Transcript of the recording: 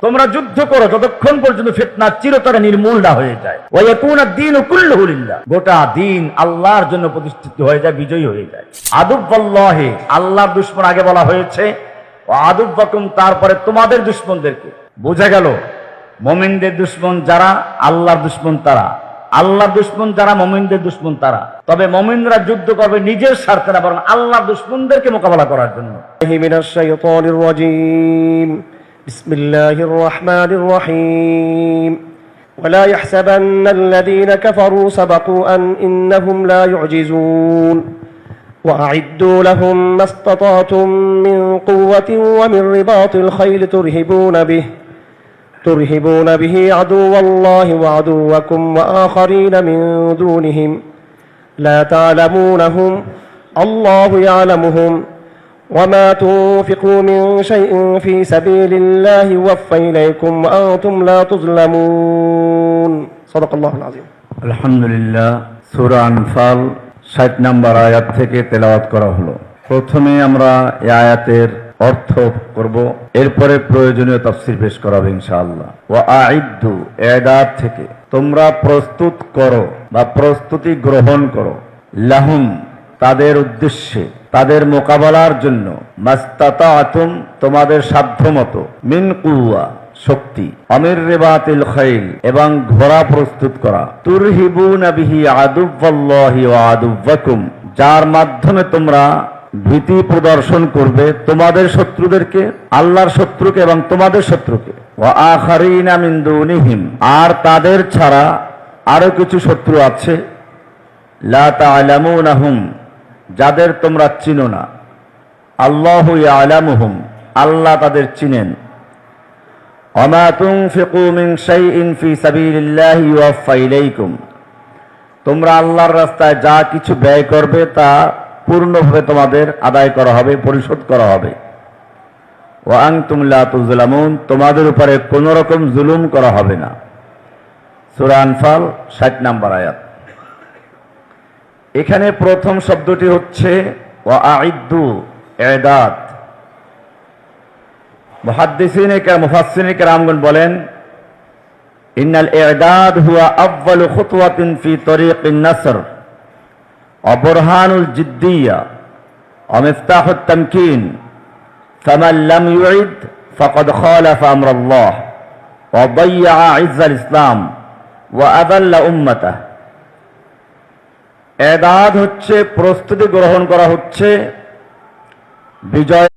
তোমরা যুদ্ধ করো যতক্ষণ পর্যন্ত ফিতনা চিরতরে নির্মূল না হয়ে যায়। গোটা দিন আল্লাহর জন্য প্রতিষ্ঠিত হয়ে যায়, বিজয়ী হয়ে যায়। আদুব্বাল্লাহি, আল্লাহর দুশমন আগে বলা হয়েছে ও আদুব্বাকুম, তারপরে তোমাদের দুশমনদেরকে। বোঝা গেল, মমিনদের দুশ্মন যারা, আল্লাহর দুশ্মন তারা। আল্লাহর দুশ্মন যারা মমিনদের দুশ্মন তারা তবে মমিনরা যুদ্ধ করবে নিজের স্বার্থে না বরং আল্লাহর দুশ্মনদেরকে মোকাবেলা করার জন্য الله من الشيطان الرجيم بسم الله الرحمن الرحيم ولا يحسبن الذين كفروا سبقوا أن إنهم لا يعجزون وأعدوا لهم ما استطعتم من قوة ومن رباط الخيل ترهبون به ترهبون به عدو الله وعدوكم وآخرين من دونهم لا تعلمونهم الله يعلمهم وما تنفقوا من شيء في سبيل الله يوفى إليكم وأنتم لا تظلمون صدق الله العظيم আলহামদুলিল্লাহ সুরা আনফাল ষাট নাম্বার আয়াত থেকে তেলাওয়াত করা হলো প্রথমে আমরা এই আয়াতের অর্থ করব। এরপরে প্রয়োজনীয় তফসিল পেশ করাবে ইনশাআল্লাহ। ও আইদ্দু এদাত থেকে। তোমরা প্রস্তুত করো বা প্রস্তুতি গ্রহণ করো। লাহুম, তাদের উদ্দেশ্যে, তাদের মোকাবেলার জন্য। মাস্তাতা আতুম তোমাদের সাধ্যমতো। মিন কুয়া শক্তি। অমির রেবাতিল খাইল, এবং ঘোড়া প্রস্তুত করা। তুরহিবুনা বিহি আদুব্বাল্লাহি ওয়া আদুব্বাকুম যার মাধ্যমে তোমরা ভীতি প্রদর্শন করবে তোমাদের শত্রুদেরকে, আল্লাহর শত্রুকে এবং তোমাদের শত্রুকে। আর তাদের ছাড়া আরও কিছু শত্রু আছে। যাদের তোমরা চিনো না। আল্লাহু ইয়ালামুহুম, আল্লাহ তাদের চিনেন। তোমরা আল্লাহর রাস্তায় যা কিছু ব্যয় করবে তা পূর্ণভাবে তোমাদের আদায় করা হবে, পরিশোধ করা হবে। ও আনতুম লা তুজলামুন তোমাদের উপরে কোনো রকম জুলুম করা হবে না। সূরা আনফাল 60 নম্বর আয়াত। এখানে প্রথম শব্দটি হচ্ছে, ওয়া আইদ্দু এদাত মুহাদ্দিসিনে কে মুফাসসিনে বলেন ইদাদ হুয়া আউয়ালু খুতওয়াতিন ফি নাসর। ওয়া বুরহানুল জিদ্দিয়া অমিফতাহ তমকিন তামকিন ইউঈদ আমরাল্লাহ ওয়া দাইয়া ইজ্জাল ইসলাম ওয়া আদাল্লা উম্মাতাহ এদাদ হচ্ছে, প্রস্তুতি গ্রহণ করা হচ্ছে, বিজয়